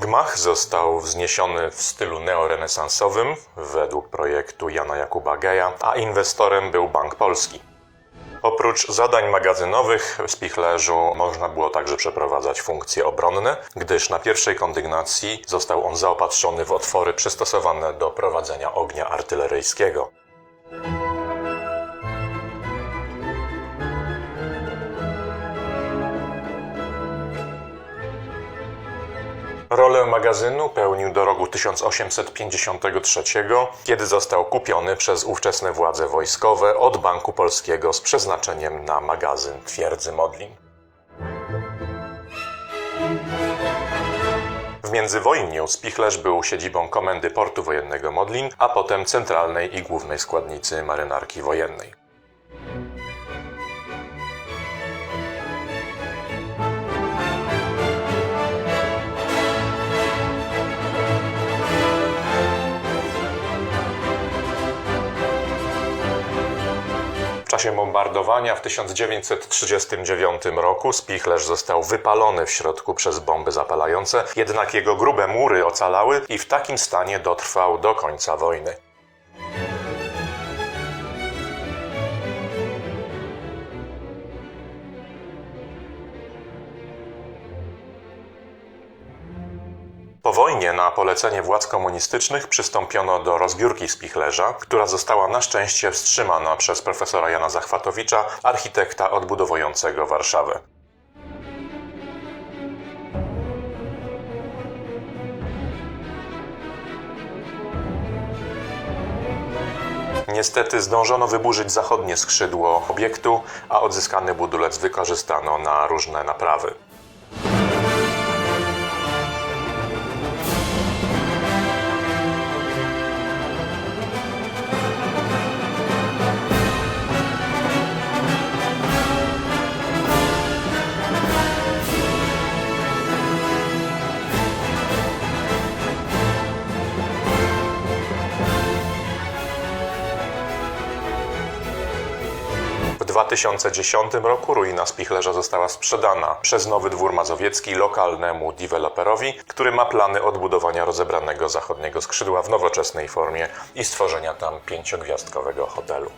gmach został wzniesiony w stylu neorenesansowym według projektu Jana Jakuba Geja, a inwestorem był Bank Polski. Oprócz zadań magazynowych w Spichlerzu można było także przeprowadzać funkcje obronne, gdyż na pierwszej kondygnacji został on zaopatrzony w otwory przystosowane do prowadzenia ognia artyleryjskiego. Rolę magazynu pełnił do roku 1853, kiedy został kupiony przez ówczesne władze wojskowe od Banku Polskiego z przeznaczeniem na magazyn twierdzy Modlin. W międzywojniu Spichlerz był siedzibą Komendy Portu Wojennego Modlin, a potem centralnej i głównej składnicy marynarki wojennej. Czasie bombardowania w 1939 roku Spichlerz został wypalony w środku przez bomby zapalające, jednak jego grube mury ocalały i w takim stanie dotrwał do końca wojny. Po wojnie na polecenie władz komunistycznych przystąpiono do rozbiórki Spichlerza, która została na szczęście wstrzymana przez profesora Jana Zachwatowicza, architekta odbudowującego Warszawę. Niestety zdążono wyburzyć zachodnie skrzydło obiektu, a odzyskany budulec wykorzystano na różne naprawy. 2010 roku ruina Spichlerza została sprzedana przez Nowy Dwór Mazowiecki lokalnemu deweloperowi, który ma plany odbudowania rozebranego zachodniego skrzydła w nowoczesnej formie i stworzenia tam pięciogwiazdkowego hotelu.